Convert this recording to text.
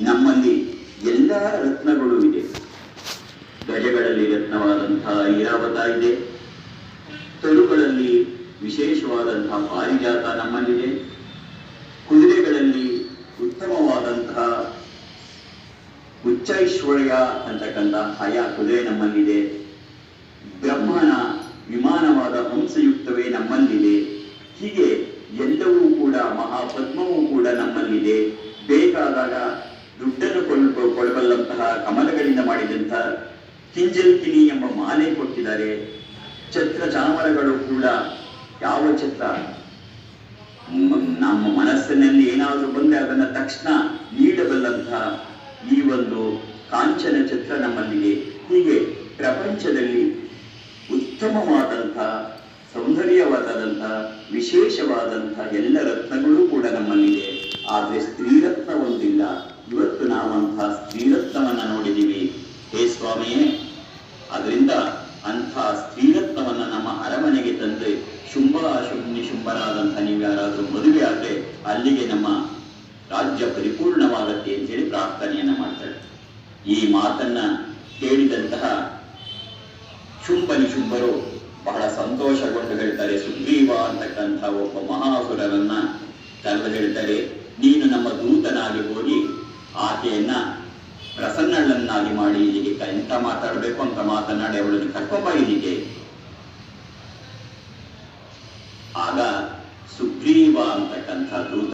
ನಮ್ಮಲ್ಲಿ ಎಲ್ಲ ರತ್ನಗಳು ಇದೆ. ಗಜಗಳಲ್ಲಿ ರತ್ನವಾದಂತಹ ಐರಾವತ ಇದೆ. ತರುಗಳಲ್ಲಿ ವಿಶೇಷವಾದಂತಹ ಪಾರಿಜಾತ ನಮ್ಮಲ್ಲಿದೆ. ಕುದುರೆಗಳಲ್ಲಿ ಉತ್ತಮವಾದಂತಹ ಉಚ್ಚೈಶ್ವರ್ಯ ಅಂತಕ್ಕಂಥ ಹಯ ಕುದುರೆ ನಮ್ಮಲ್ಲಿದೆ. ಬ್ರಹ್ಮನ ವಿಮಾನವಾದ ಹಂಸಯುಕ್ತವೇ ನಮ್ಮಲ್ಲಿದೆ. ಹೀಗೆ ಎಲ್ಲವೂ ಕೂಡ ಮಹಾಪದ್ಮವೂ ಕೂಡ ನಮ್ಮಲ್ಲಿದೆ. ಬೇಕಾದಾಗ ಕೊಡಬಲ್ಲಂತಹ ಕಮಲಗಳಿಂದ ಮಾಡಿದಂತಹ ಕಿಂಜಲ್ಕಿನಿ ಎಂಬ ಮಾಲೆ ಕೊಟ್ಟಿದ್ದಾರೆ. ಛತ್ರ ಚಾಮರಗಳು ಕೂಡ ಯಾವ ಛತ್ರ? ನಮ್ಮ ಮನಸ್ಸಿನಲ್ಲಿ ಏನಾದರೂ ಬಂದರೆ ಅದನ್ನ ತಕ್ಷಣ ನೀಡಬಲ್ಲಂತಹ ಈ ಒಂದು ಕಾಂಚನ ಛತ್ರ ನಮ್ಮಲ್ಲಿದೆ. ಹೀಗೆ ಪ್ರಪಂಚದಲ್ಲಿ ಉತ್ತಮವಾದಂತಹ ಸೌಂದರ್ಯವಾದಂತಹ ವಿಶೇಷವಾದಂತಹ ಎಲ್ಲ ರತ್ನಗಳು ಕೂಡ ನಮ್ಮಲ್ಲಿದೆ. ಆದರೆ ಸ್ತ್ರೀರತ್ನ ಒಂದಿಲ್ಲ. ಇವತ್ತು ನಾವಂತಹ ಸ್ತ್ರೀರತ್ನ ಸ್ವಾಮಿಯೇ ಅದರಿಂದ ಅಂಥ ಸ್ತ್ರೀರತ್ನವನ್ನ ನಮ್ಮ ಅರಮನೆಗೆ ತಂದ್ರೆ ಶುಂಭ ಶುಂಭಿ ಶುಂಭರಾದಂಥ ನೀವು ಯಾರಾದರೂ ಮದುವೆ ಆದ್ರೆ ಅಲ್ಲಿಗೆ ನಮ್ಮ ರಾಜ್ಯ ಪರಿಪೂರ್ಣವಾಗತ್ತೆ ಅಂತೇಳಿ ಪ್ರಾರ್ಥನೆಯನ್ನ ಮಾಡ್ತಾಳೆ ಈ ಮಾತನ್ನ ಕೇಳಿದಂತಹ ಶುಂಭನಿ ಶುಂಭರು ಬಹಳ ಸಂತೋಷಗೊಂಡು ಹೇಳ್ತಾರೆ, ಸುಗ್ರೀವ ಅಂತಕ್ಕಂಥ ಒಬ್ಬ ಮಹಾಸುರರನ್ನ ಕರೆದು ಹೇಳ್ತಾರೆ, ನೀನು ನಮ್ಮ ದೂತನಾಗಿ ಹೋಗಿ ಆಕೆಯನ್ನ ಪ್ರಸನ್ನಳನ್ನಾಗಿ ಮಾಡಿ ಎಂತ ಮಾತಾಡಬೇಕು ಅಂತ ಮಾತನಾಡಿ ಅವಳನ್ನು ಕರ್ಕೊಂಬ ಇಲ್ಲಿಗೆ. ಆಗ ಸುಗ್ರೀವ ಅಂತಕ್ಕಂಥ ದೂತ